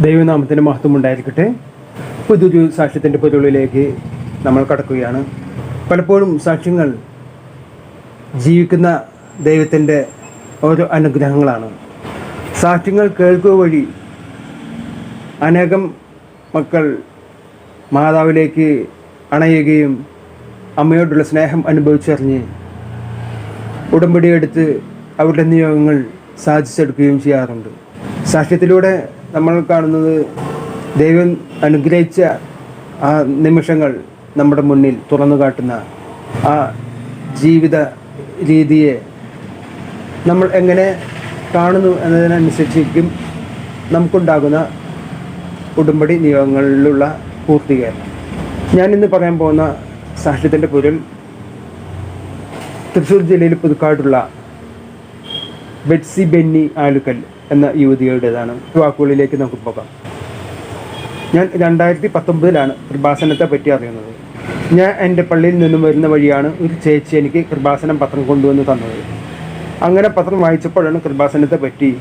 ദൈവനാമത്തിന്റെ മഹത്വം ഉണ്ടായിരിക്കട്ടെ. പുതിയൊരു സാക്ഷ്യത്തിന്റെ പൊരുളിലേക്ക് നമ്മൾ കടക്കുകയാണ്. പലപ്പോഴും സാക്ഷ്യങ്ങൾ ജീവിക്കുന്ന ദൈവത്തിന്റെ ഓരോ അനുഗ്രഹങ്ങളാണ്. സാക്ഷ്യങ്ങൾ കേൾക്കുക വഴി അനേകം മക്കൾ മാതാവിലേക്ക് അണയുകയും അമ്മയോടുള്ള സ്നേഹം അനുഭവിച്ചറിഞ്ഞ് ഉടമ്പടിയെടുത്ത് അവരുടെ നിയോഗങ്ങൾ സാധിച്ചെടുക്കുകയും ചെയ്യാറുണ്ട്. സാക്ഷ്യത്തിലൂടെ നമ്മൾ കാണുന്നത് ദൈവം അനുഗ്രഹിച്ച ആ നിമിഷങ്ങൾ നമ്മുടെ മുന്നിൽ തുറന്നു കാട്ടുന്ന ആ ജീവിത രീതിയെ നമ്മൾ എങ്ങനെ കാണുന്നു എന്നതിനനുസരിച്ചിരിക്കും നമുക്കുണ്ടാകുന്ന ഉടമ്പടി നിയമങ്ങളിലുള്ള പൂർത്തീകരണം. ഞാനിന്ന് പറയാൻ പോകുന്ന സാക്ഷ്യത്തിന്റെ പൊരുൾ തൃശ്ശൂർ ജില്ലയിൽ പുതുക്കാടുള്ള ബെറ്റ്സി ബെന്നി ആലുക്കൽ എന്ന യുവതിയുടേതാണ് വാക്കുകളിലേക്ക് നമുക്ക് പോകാം. ഞാൻ രണ്ടായിരത്തി പത്തൊമ്പതിലാണ് കൃപാസനത്തെ പറ്റി അറിയുന്നത്. ഞാൻ എന്റെ പള്ളിയിൽ നിന്നും വരുന്ന വഴിയാണ് ഒരു ചേച്ചി എനിക്ക് കൃപാസനം പത്രം കൊണ്ടുവന്ന് തന്നത്. അങ്ങനെ പത്രം വായിച്ചപ്പോഴാണ് കൃപാസനത്തെ പറ്റി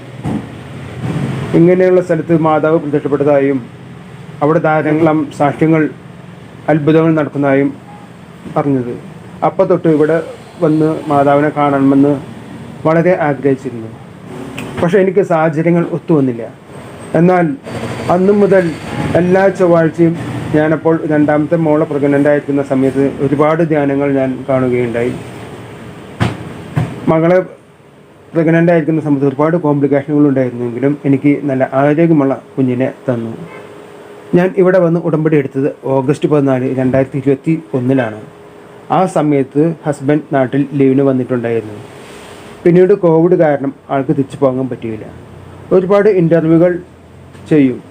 ഇങ്ങനെയുള്ള സ്ഥലത്ത് മാതാവ് പ്രത്യക്ഷപ്പെട്ടതായും അവിടെ ധാരാളം സാക്ഷ്യങ്ങൾ അത്ഭുതങ്ങൾ നടക്കുന്നതായും പറഞ്ഞത് അപ്പം തൊട്ട് ഇവിടെ വന്ന് മാതാവിനെ കാണണമെന്ന് വളരെ ആഗ്രഹിച്ചിരുന്നു. പക്ഷെ എനിക്ക് സാഹചര്യങ്ങൾ ഒത്തുവന്നില്ല എന്നാൽ അന്നു മുതൽ എല്ലാ ചൊവ്വാഴ്ചയും ഞാനപ്പോൾ രണ്ടാമത്തെ മോളെ പ്രഗ്നന്റായിരിക്കുന്ന സമയത്ത് ഒരുപാട് ധ്യാനങ്ങൾ ഞാൻ കാണുകയുണ്ടായി. മകളെ പ്രഗ്നന്റ് ആയിരിക്കുന്ന സമയത്ത് ഒരുപാട് കോംപ്ലിക്കേഷനുകൾ ഉണ്ടായിരുന്നെങ്കിലും എനിക്ക് നല്ല ആരോഗ്യമുള്ള കുഞ്ഞിനെ തന്നു. ഞാൻ ഇവിടെ വന്ന് ഉടമ്പടി എടുത്തത് ഓഗസ്റ്റ് പതിനാല് രണ്ടായിരത്തി ഇരുപത്തി ഒന്നിലാണ്. ആ സമയത്ത് ഹസ്ബൻഡ് നാട്ടിൽ ലീവിന് വന്നിട്ടുണ്ടായിരുന്നു. പിന്നീട് കോവിഡ് കാരണം ആൾക്ക് തിരിച്ചു പോകാൻ പറ്റിയില്ല. ഒരുപാട് ഇന്റർവ്യൂകൾ ചെയ്യും.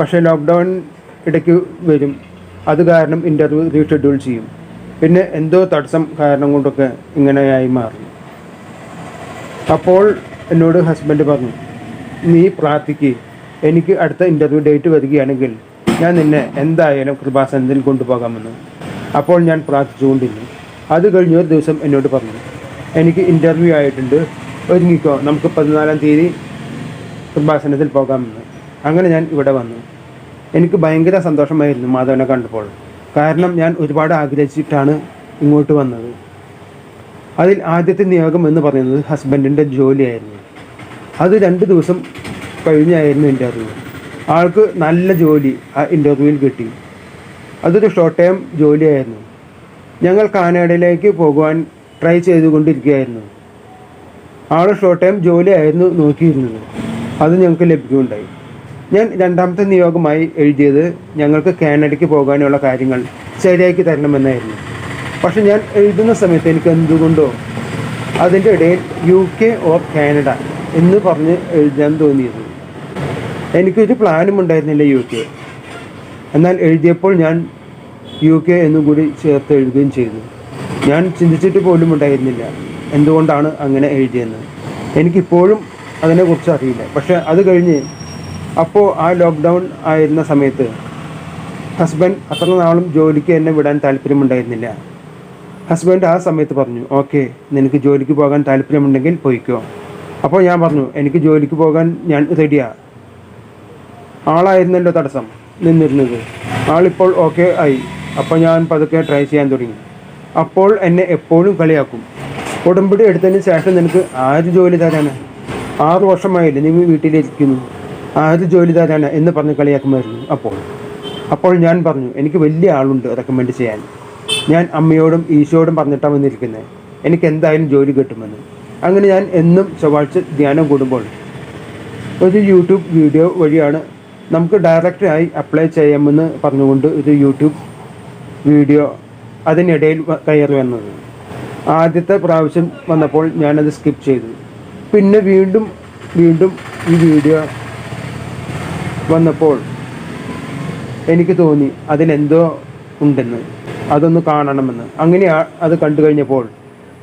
പക്ഷേ ലോക്ക്ഡൗൺ ഇടയ്ക്ക് വരും. അത് കാരണം ഇന്റർവ്യൂ റീഷെഡ്യൂൾ ചെയ്യും. പിന്നെ എന്തോ തടസ്സം കാരണം കൊണ്ടൊക്കെ ഇങ്ങനെയായി മാറി. അപ്പോൾ എന്നോട് ഹസ്ബൻഡ് പറഞ്ഞു നീ പ്രാർത്ഥിക്ക്. എനിക്ക് അടുത്ത ഇന്റർവ്യൂ ഡേറ്റ് വരികയാണെങ്കിൽ ഞാൻ നിന്നെ എന്തായാലും കൃപാസനത്തിൽ കൊണ്ടുപോകാമെന്ന്. അപ്പോൾ ഞാൻ പ്രാർത്ഥിച്ചുകൊണ്ടിരുന്നു. അത് കഴിഞ്ഞ ഒരു ദിവസം എന്നോട് പറഞ്ഞു എനിക്ക് ഇന്റർവ്യൂ ആയിട്ടുണ്ട്. ഒരുങ്ങിക്കോ. നമുക്ക് പതിനാലാം തീയതി കൃപാസനത്തിൽ പോകാമെന്ന്. അങ്ങനെ ഞാൻ ഇവിടെ വന്നു. എനിക്ക് ഭയങ്കര സന്തോഷമായിരുന്നു മാധവനെ കണ്ടപ്പോൾ. കാരണം ഞാൻ ഒരുപാട് ആഗ്രഹിച്ചിട്ടാണ് ഇങ്ങോട്ട് വന്നത്. അതിൽ ആദ്യത്തെ നിയോഗം എന്ന് പറയുന്നത് ഹസ്ബൻഡിന്റെ ജോലിയായിരുന്നു. അത് രണ്ട് ദിവസം കഴിഞ്ഞായിരുന്നു ഇന്റർവ്യൂ ആൾക്ക് നല്ല ജോലി ആ ഇന്റർവ്യൂവിൽ കിട്ടി. അതൊരു ഷോർട്ട് ടൈം ജോലിയായിരുന്നു. ഞങ്ങൾ കാനഡയിലേക്ക് പോകുവാൻ ട്രൈ ചെയ്തുകൊണ്ടിരിക്കുകയായിരുന്നു. ആൾ ഷോർട്ട് ടൈം ജോലിയായിരുന്നു നോക്കിയിരുന്നത്. അത് ഞങ്ങൾക്ക് ലഭിക്കുകയുണ്ടായി. ഞാൻ രണ്ടാമത്തെ നിയോഗമായി എഴുതിയത് ഞങ്ങൾക്ക് കാനഡയ്ക്ക് പോകാനുള്ള കാര്യങ്ങൾ ശരിയാക്കി തരണമെന്നായിരുന്നു. പക്ഷെ ഞാൻ എഴുതുന്ന സമയത്ത് എനിക്ക് എന്തുകൊണ്ടോ അതിന്റെ ഇടയിൽ യു കെ ഓർ കാനഡ എന്ന് പറഞ്ഞ് എഴുതാൻ തോന്നിയത്. എനിക്കൊരു പ്ലാനും ഉണ്ടായിരുന്നില്ല യു കെ എന്നാൽ എഴുതിയപ്പോൾ ഞാൻ യു കെ എന്നും കൂടി ചേർത്ത് എഴുതുകയും ചെയ്തു. ഞാൻ ചിന്തിച്ചിട്ട് പോലും ഉണ്ടായിരുന്നില്ല എന്തുകൊണ്ടാണ് അങ്ങനെ എഴുതിയെന്ന്. എനിക്കിപ്പോഴും അതിനെക്കുറിച്ച് അറിയില്ല. പക്ഷെ അത് കഴിഞ്ഞ് അപ്പോൾ ആ ലോക്ക്ഡൗൺ ആയിരുന്ന സമയത്ത് ഹസ്ബൻഡ് അത്ര നാളും ജോലിക്ക് എന്നെ വിടാൻ താല്പര്യമുണ്ടായിരുന്നില്ല. ഹസ്ബൻഡ് ആ സമയത്ത് പറഞ്ഞു ഓക്കെ നിനക്ക് ജോലിക്ക് പോകാൻ താല്പര്യമുണ്ടെങ്കിൽ പോയിക്കോ. അപ്പോൾ ഞാൻ പറഞ്ഞു എനിക്ക് ജോലിക്ക് പോകാൻ ഞാൻ റെഡിയാ. ആളായിരുന്നല്ലോ തടസ്സം നിന്നിരുന്നത്. ആളിപ്പോൾ ഓക്കെ ആയി. അപ്പോൾ ഞാൻ പതുക്കെ ട്രൈ ചെയ്യാൻ തുടങ്ങി. അപ്പോൾ എന്നെ എപ്പോഴും കളിയാക്കും. ഉടമ്പടി എടുത്തതിന് ശേഷം നിനക്ക് ആര് ജോലി തരാനാ ആറ് വർഷമായില്ലേ നീ വീട്ടിലിരിക്കുന്നു. ആര് ജോലി തരാനാണ് എന്ന് പറഞ്ഞ് കളിയാക്കുമായിരുന്നു അപ്പോൾ. അപ്പോൾ ഞാൻ പറഞ്ഞു എനിക്ക് വലിയ ആളുണ്ട് റെക്കമെൻഡ് ചെയ്യാൻ. ഞാൻ അമ്മയോടും ഈശോയോടും പറഞ്ഞിട്ടാണ് വന്നിരിക്കുന്നത്. എനിക്ക് എന്തായാലും ജോലി കിട്ടുമെന്ന്. അങ്ങനെ ഞാൻ എന്നും ചൊവ്വാഴ്ച ധ്യാനം കൂടുമ്പോൾ ഒരു യൂട്യൂബ് വീഡിയോ വഴിയാണ് നമുക്ക് ഡയറക്റ്റായി അപ്ലൈ ചെയ്യാമെന്ന് പറഞ്ഞുകൊണ്ട് ഒരു യൂട്യൂബ് വീഡിയോ അതിനിടയിൽ കയറി വന്നത്. ആദ്യത്തെ പ്രാവശ്യം വന്നപ്പോൾ ഞാനത് സ്കിപ്പ് ചെയ്തു. പിന്നെ വീണ്ടും വീണ്ടും ഈ വീഡിയോ വന്നപ്പോൾ എനിക്ക് തോന്നി അതിലെന്തോ ഉണ്ടെന്ന്. അതൊന്ന് കാണണമെന്ന്. അങ്ങനെ അത് കണ്ടു കഴിഞ്ഞപ്പോൾ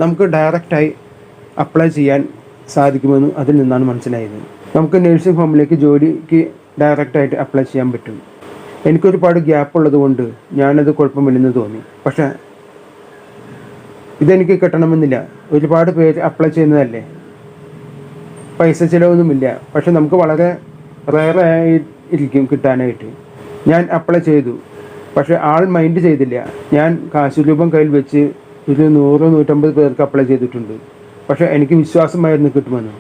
നമുക്ക് ഡയറക്റ്റായി അപ്ലൈ ചെയ്യാൻ സാധിക്കുമെന്ന് അതിൽ നിന്നാണ് മനസ്സിലായത്. നമുക്ക് നഴ്സിംഗ് ഹോമിലേക്ക് ജോലിക്ക് ഡയറക്റ്റായിട്ട് അപ്ലൈ ചെയ്യാൻ പറ്റും. എനിക്കൊരുപാട് ഗ്യാപ്പ് ഉള്ളത് കൊണ്ട് ഞാനത് കുഴപ്പമില്ലെന്ന് തോന്നി. പക്ഷേ ഇതെനിക്ക് കിട്ടണമെന്നില്ല. ഒരുപാട് പേര് അപ്ലൈ ചെയ്യുന്നതല്ലേ? പൈസ ചിലവൊന്നുമില്ല. പക്ഷെ നമുക്ക് വളരെ റയറായി ഇരിക്കും കിട്ടാനായിട്ട്. ഞാൻ അപ്ലൈ ചെയ്തു. പക്ഷെ ആൾ മൈൻഡ് ചെയ്തില്ല. ഞാൻ കാശ് രൂപം കയ്യിൽ വെച്ച് ഒരു നൂറ് നൂറ്റമ്പത് പേർക്ക് അപ്ലൈ ചെയ്തിട്ടുണ്ട്. പക്ഷേ എനിക്ക് വിശ്വാസമായിരുന്നു കിട്ടുമെന്ന്.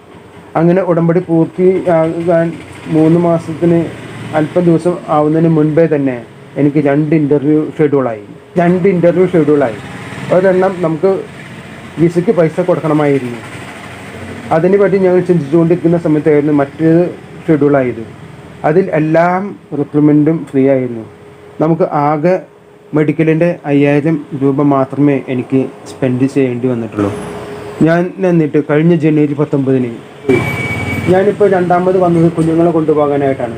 അങ്ങനെ ഉടമ്പടി പൂർത്തിയാകാൻ മൂന്ന് മാസത്തിന് അല്പം ദിവസം ആവുന്നതിന് മുൻപേ തന്നെ എനിക്ക് രണ്ട് ഇന്റർവ്യൂ ഷെഡ്യൂളായി രണ്ട് ഇന്റർവ്യൂ ഷെഡ്യൂളായി ഒരെണ്ണം നമുക്ക് വിസയ്ക്ക് പൈസ കൊടുക്കണമായിരുന്നു. അതിനെ പറ്റി ഞങ്ങൾ ചിന്തിച്ചുകൊണ്ടിരിക്കുന്ന സമയത്തായിരുന്നു മറ്റേത് ഷെഡ്യൂളായത് അതിൽ എല്ലാം റിക്രൂട്ട്മെന്റും ഫ്രീ ആയിരുന്നു. നമുക്ക് ആകെ മെഡിക്കലിന്റെ അയ്യായിരം രൂപ മാത്രമേ എനിക്ക് സ്പെൻഡ് ചെയ്യേണ്ടി വന്നിട്ടുള്ളൂ. ഞാൻ എന്നിട്ട് കഴിഞ്ഞ ജനുവരി പത്തൊമ്പതിന് ഞാനിപ്പോൾ രണ്ടാമത് വന്നത് കുഞ്ഞുങ്ങളെ കൊണ്ടുപോകാനായിട്ടാണ്.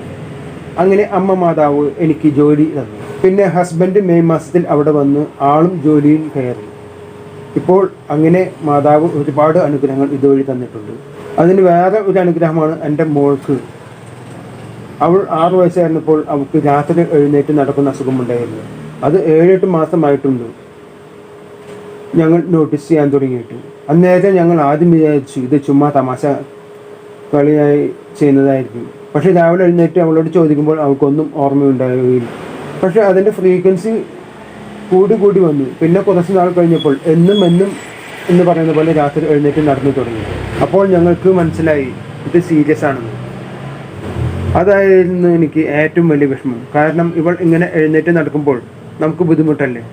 അങ്ങനെ അമ്മ മാതാവ് എനിക്ക് ജോലി തന്നു. പിന്നെ ഹസ്ബൻഡ് മെയ് മാസത്തിൽ അവിടെ വന്ന് ആളും ജോലിയും കയറി. ഇപ്പോൾ അങ്ങനെ മാതാവ് ഒരുപാട് അനുഗ്രഹങ്ങൾ ഇതുവഴി തന്നിട്ടുണ്ട്. അതിന് വേറെ ഒരു അനുഗ്രഹമാണ് എന്റെ മോൾക്ക്. അവൾ ആറ് വയസ്സായിരുന്നപ്പോൾ അവൾക്ക് രാത്രി എഴുന്നേറ്റ് നടക്കുന്ന അസുഖമുണ്ടായിരുന്നു. അത് ഏഴെട്ട് മാസമായിട്ടുണ്ട്. ഞങ്ങൾ നോട്ടീസ് ചെയ്യാൻ തുടങ്ങിയിട്ട്. അന്നേരം ഞങ്ങൾ ആദ്യം വിചാരിച്ചു ഇത് ചുമ്മാ തമാശ കളിയായി ചെയ്യുന്നതായിരിക്കും. പക്ഷേ രാവിലെ എഴുന്നേറ്റ് അവളോട് ചോദിക്കുമ്പോൾ അവൾക്കൊന്നും ഓർമ്മയുണ്ടാവുകയില്ല. പക്ഷേ അതിന്റെ ഫ്രീക്വൻസി കൂടി കൂടി വന്നു. പിന്നെ കുറച്ച് നാൾ കഴിഞ്ഞപ്പോൾ എന്നും എന്നും എന്ന് പറയുന്ന പോലെ രാത്രി എഴുന്നേറ്റ് നടന്നു തുടങ്ങി. അപ്പോൾ ഞങ്ങൾക്ക് മനസ്സിലായി ഇത് സീരിയസ് ആണെന്ന്. അതായിരുന്നു എനിക്ക് ഏറ്റവും വലിയ വിഷമം. കാരണം ഇവൾ ഇങ്ങനെ എഴുന്നേറ്റ് നടക്കുമ്പോൾ നമുക്ക് ബുദ്ധിമുട്ടല്ലേ?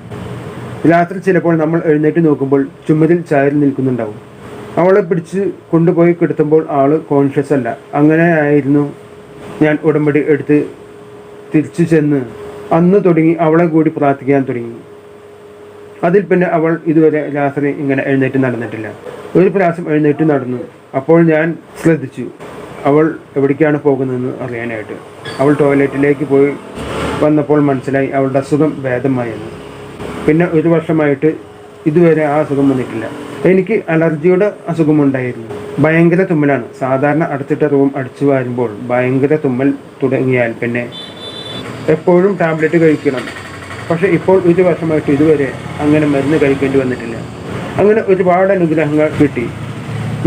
രാത്രി ചിലപ്പോൾ നമ്മൾ എഴുന്നേറ്റ് നോക്കുമ്പോൾ ചുമരിൽ ചായൽ നിൽക്കുന്നുണ്ടാവും. അവളെ പിടിച്ച് കൊണ്ടുപോയി കിടത്തുമ്പോൾ ആൾ കോൺഷ്യസ് അല്ല. അങ്ങനെ ആയിരുന്നു ഞാൻ ഉടമ്പടി എടുത്ത് തിരിച്ചു ചെന്ന് അന്ന് തുടങ്ങി അവളെ കൂടി പ്രാർത്ഥിക്കാൻ തുടങ്ങി. അതിൽ പിന്നെ അവൾ ഇതുവരെ രാത്രി ഇങ്ങനെ എഴുന്നേറ്റ് നടന്നിട്ടില്ല. ഒരു പ്രാവശ്യം എഴുന്നേറ്റ് നടന്നു. അപ്പോൾ ഞാൻ ശ്രദ്ധിച്ചു. അവൾ എവിടേക്കാണ് പോകുന്നതെന്ന് അറിയാനായിട്ട്. അവൾ ടോയ്ലറ്റിലേക്ക് പോയി വന്നപ്പോൾ മനസ്സിലായി അവളുടെ അസുഖം ഭേദമായെന്ന്. പിന്നെ ഒരു വർഷമായിട്ട് ഇതുവരെ ആ അസുഖം വന്നിട്ടില്ല. എനിക്ക് അലർജിയുടെ അസുഖമുണ്ടായിരുന്നു. ഭയങ്കര തുമ്മലാണ്. സാധാരണ അടച്ചിട്ട റൂം അടിച്ചു വരുമ്പോൾ ഭയങ്കര തുമ്മൽ തുടങ്ങിയാൽ പിന്നെ എപ്പോഴും ടാബ്ലറ്റ് കഴിക്കണം. പക്ഷേ ഇപ്പോൾ ഒരു വർഷമായിട്ട് ഇതുവരെ അങ്ങനെ മരുന്ന് കഴിക്കേണ്ടി വന്നിട്ടില്ല. അങ്ങനെ ഒരുപാട് അനുഗ്രഹങ്ങൾ കിട്ടി.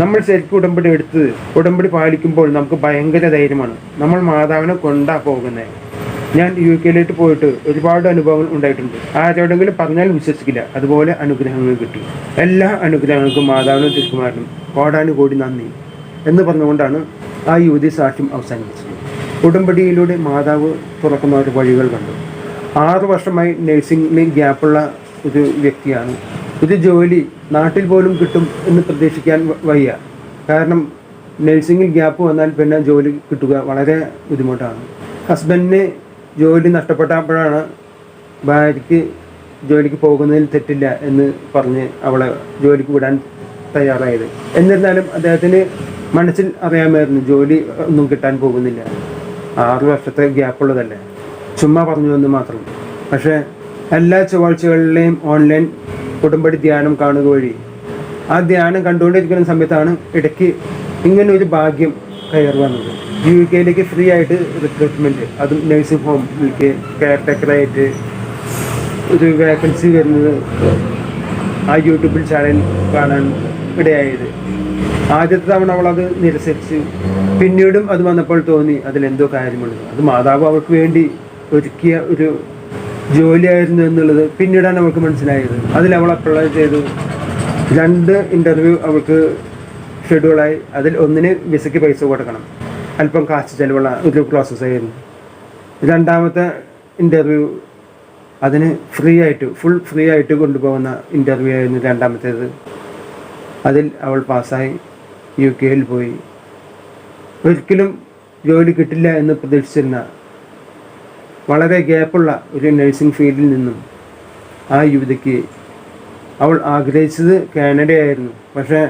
നമ്മൾ ശരിക്കും ഉടമ്പടി എടുത്ത് ഉടമ്പടി പാലിക്കുമ്പോൾ നമുക്ക് ഭയങ്കര ധൈര്യമാണ്. നമ്മൾ മാതാവിനെ കൊണ്ടാ പോകുന്നത് ഞാൻ യു കെയിലേക്ക് പോയിട്ട് ഒരുപാട് അനുഭവങ്ങൾ ഉണ്ടായിട്ടുണ്ട്. ആരോടെങ്കിലും പറഞ്ഞാൽ വിശ്വസിക്കില്ല. അതുപോലെ അനുഗ്രഹങ്ങൾ കിട്ടി. എല്ലാ അനുഗ്രഹങ്ങൾക്കും മാതാവിനും തിരുക്കുമാരനും കോടാനുകോടി നന്ദി എന്ന് പറഞ്ഞുകൊണ്ടാണ് ആ യുവതി സാക്ഷ്യം അവസാനിപ്പിച്ചത്. ഉടമ്പടിയിലൂടെ മാതാവ് തുറക്കുന്ന ഒരു വഴികൾ കണ്ടു. ആറു വർഷമായി നഴ്സിംഗിൽ ഗ്യാപ്പുള്ള ഒരു വ്യക്തിയാണ്. ഒരു ജോലി നാട്ടിൽ പോലും കിട്ടും എന്ന് പ്രതീക്ഷിക്കാൻ വയ്യ. കാരണം നഴ്സിംഗിൽ ഗ്യാപ്പ് വന്നാൽ പിന്നെ ജോലി കിട്ടുക വളരെ ബുദ്ധിമുട്ടാണ്. ഹസ്ബൻഡിന് ജോലി നഷ്ടപ്പെട്ടപ്പോഴാണ് ഭാര്യയ്ക്ക് ജോലിക്ക് പോകുന്നതിൽ തെറ്റില്ല എന്ന് പറഞ്ഞ് അവളെ ജോലിക്ക് വിടാൻ തയ്യാറായത്. എന്നിരുന്നാലും അദ്ദേഹത്തിന് മനസ്സിൽ അറിയാമായിരുന്നു ജോലി ഒന്നും കിട്ടാൻ പോകുന്നില്ല. ആറു വർഷത്തെ ഗ്യാപ്പുള്ളതല്ലേ? ചുമ്മാ പറഞ്ഞു എന്ന് മാത്രം. പക്ഷേ എല്ലാ ചൊവ്വാഴ്ചകളിലെയും ഓൺലൈൻ ഉടമ്പടി ധ്യാനം കാണുക വഴി ആ ധ്യാനം കണ്ടുകൊണ്ടിരിക്കുന്ന സമയത്താണ് ഇടയ്ക്ക് ഇങ്ങനെ ഒരു ഭാഗ്യം കയറി വന്നത്. യു കെയിലേക്ക് ഫ്രീ ആയിട്ട് റിക്രൂട്ട്മെന്റ് അതും നഴ്സിംഗ് ഹോമിലേക്ക് കെയർ ടേക്കറായിട്ട് ഒരു വേക്കൻസി വരുന്നത് ആ യൂട്യൂബിൽ ചാനൽ കാണാൻ ഇടയായത്. ആദ്യത്തെ തവണ അവൾ അത് നിരസിച്ച് പിന്നീടും അത് വന്നപ്പോൾ തോന്നി അതിലെന്തോ കാര്യമുള്ളത് അത് മാതാവ് അവൾക്ക് വേണ്ടി ഒരുക്കിയ ഒരു ജോലിയായിരുന്നു എന്നുള്ളത് പിന്നീടാണ് അവൾക്ക് മനസ്സിലായത്. അതിൽ അവൾ അപ്ലൈ ചെയ്തു. രണ്ട് ഇന്റർവ്യൂ അവൾക്ക് ഷെഡ്യൂളായി അതിൽ ഒന്നിന് വിസയ്ക്ക് പൈസ കൊടുക്കണം. അല്പം കാശ് ചെലവുള്ള ഒരു പ്രോസസ്സായിരുന്നു രണ്ടാമത്തെ ഇന്റർവ്യൂ അതിന് ഫ്രീ ആയിട്ട് ഫുൾ ഫ്രീ ആയിട്ട് കൊണ്ടുപോകുന്ന ഇന്റർവ്യൂ ആയിരുന്നു രണ്ടാമത്തേത്. അതിൽ അവൾ പാസ്സായി യു കെയിൽ പോയി. ഒരിക്കലും ജോലി കിട്ടില്ല എന്ന് പ്രതീക്ഷിച്ചിരുന്ന വളരെ ഗ്യാപ്പുള്ള ഒരു നഴ്സിംഗ് ഫീൽഡിൽ നിന്നും ആ യുവതിക്ക് അവൾ ആഗ്രഹിച്ചത് കാനഡയായിരുന്നു പക്ഷേ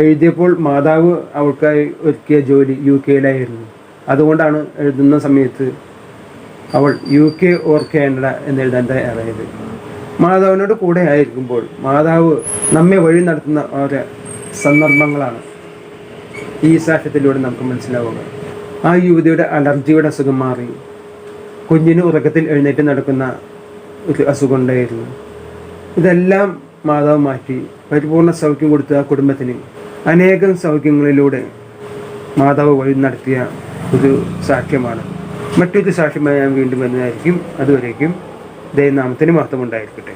എഴുതിയപ്പോൾ മാതാവ് അവൾക്കായി ഒരുക്കിയ ജോലി യു കെയിലായിരുന്നു. അതുകൊണ്ടാണ് എഴുതുന്ന സമയത്ത് അവൾ യു കെ ഓർ കാനഡ എന്ന് എഴുതാൻ തയ്യാറായത്. മാതാവിനോട് കൂടെ ആയിരിക്കുമ്പോൾ മാതാവ് നമ്മെ വഴി നടത്തുന്ന ഓരോ സന്ദർഭങ്ങളാണ് ഈ സാക്ഷ്യത്തിലൂടെ നമുക്ക് മനസ്സിലാവുക. ആ യുവതിയുടെ അലർജിയുടെ അസുഖം മാറി. കുഞ്ഞിന് ഉറക്കത്തിൽ എഴുന്നേറ്റ് നടക്കുന്ന ഒരു അസുഖം ഉണ്ടായിരുന്നു. ഇതെല്ലാം മാതാവ് മാറ്റി പരിപൂർണ സൗഖ്യം കൊടുത്ത ആ കുടുംബത്തിന് അനേകം സൗഖ്യങ്ങളിലൂടെ മാതാവ് വഴി നടത്തിയ ഒരു സാക്ഷ്യമാണ്. മറ്റൊരു സാക്ഷ്യമായി ഞാൻ വീണ്ടും വരുന്നതായിരിക്കും. അതുവരേക്കും ദൈവനാമത്തിന് മഹത്വം ഉണ്ടായിരിക്കട്ടെ